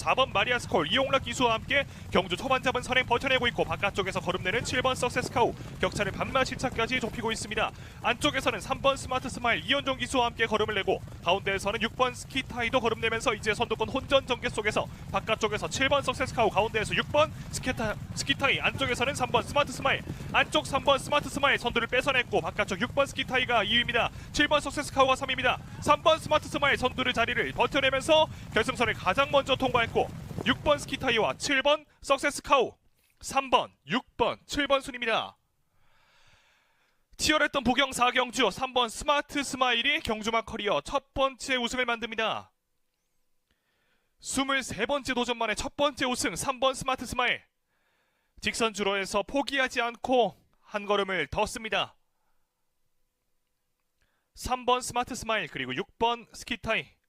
4번 마리아 스 콜 이용락 기수와 함께 경주 초반 잡은 선행 버텨내고 있고 바깥쪽에서 거름내는 7번 석세스 카우 격차를 반마 실차까지 좁히고 있습니다. 안쪽에서는 3번 스마트 스마일 이현종 기수와 함께 걸음을 내고 가운데에서는 6번 스키타이도 걸음내면서 이제 선두권 혼전 전개 속에서 바깥쪽에서 7번 석세스 카우 가운데에서 6번 스키타, 스키타이 안쪽에서는 3번 스마트 스마일 안쪽 3번 스마트 스마일 선두를 뺏어냈고 바깥쪽 6번 스키타이가 2위입니다. 7번 석세스 카우가 3위입니다. 3번 스마트 스마일 선두를 자리를 버텨내면서 결승선을 가장 먼저 통과했고 6번 스키타이와 7번 석세스 카우 3번, 6번, 7번 순입니다. 치열했던 보경 4경주 3번 스마트 스마일이 경주마 커리어 첫 번째 우승을 만듭니다. 23번째 도전 만에 첫 번째 우승 3번 스마트 스마일 직선 주로에서 포기하지 않고 한 걸음을 더 씁니다. 3번 스마트 스마일 그리고 6번 스키타이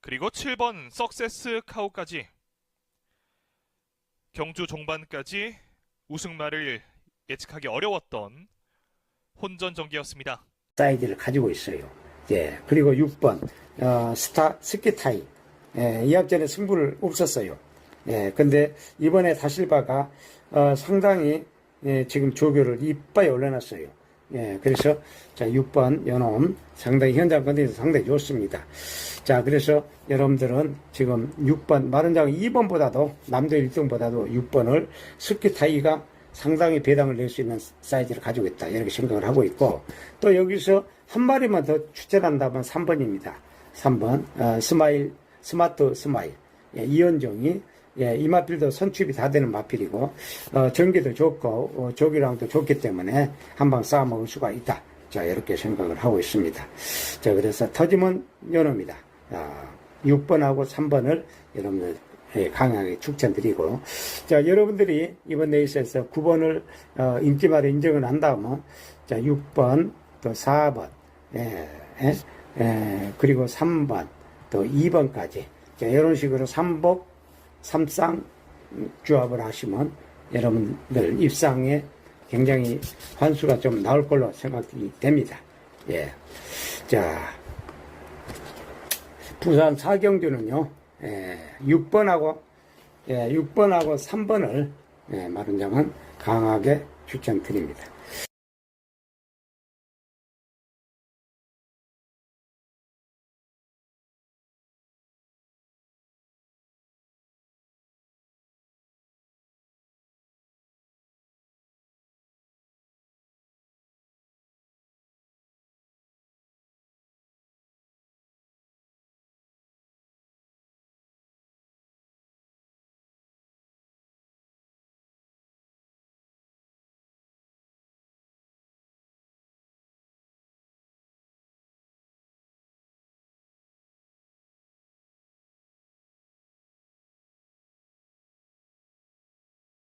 그리고 7번 석세스 카우까지 경주 종반까지 우승말을 예측하기 어려웠던 혼전 전기였습니다. 사이즈를 가지고 있어요. 예. 그리고 6번, 어, 스타, 스키타이. 예, 이학전에 승부를 없었어요. 예. 근데 이번에 다실바가, 어, 상당히, 예, 지금 조교를 이빠이 올려놨어요. 예. 그래서, 자, 6번 연홈. 상당히 현장 컨디션 상당히 좋습니다. 자, 그래서 여러분들은 지금 6번, 마른장 2번보다도, 남도 1등보다도 6번을 스키 타이가 상당히 배당을 낼 수 있는 사이즈를 가지고 있다. 이렇게 생각을 하고 있고, 또 여기서 한 마리만 더 추천한다면 3번입니다. 3번, 어, 스마일, 스마트 스마일. 예, 이현종이, 예, 이 마필도 선출이 다 되는 마필이고, 어, 전기도 좋고, 어, 조기랑도 좋기 때문에 한방 쌓아 먹을 수가 있다. 자, 이렇게 생각을 하고 있습니다. 자, 그래서 터지면 요놈이다. 아, 6번하고 3번을 여러분들 예, 강하게 추천드리고 자 여러분들이 이번 레이스에서 9번을 어, 인기말에 인정을 한다면 자 6번 또 4번 예, 예, 예, 그리고 3번 또 2번까지 자 이런 식으로 삼복 삼쌍 조합을 하시면 여러분들 입상에 굉장히 환수가 좀 나올 걸로 생각이 됩니다. 예. 자, 부산 사경주는요, 예, 6번하고, 예, 6번하고 3번을, 예, 마른장은 강하게 추천드립니다.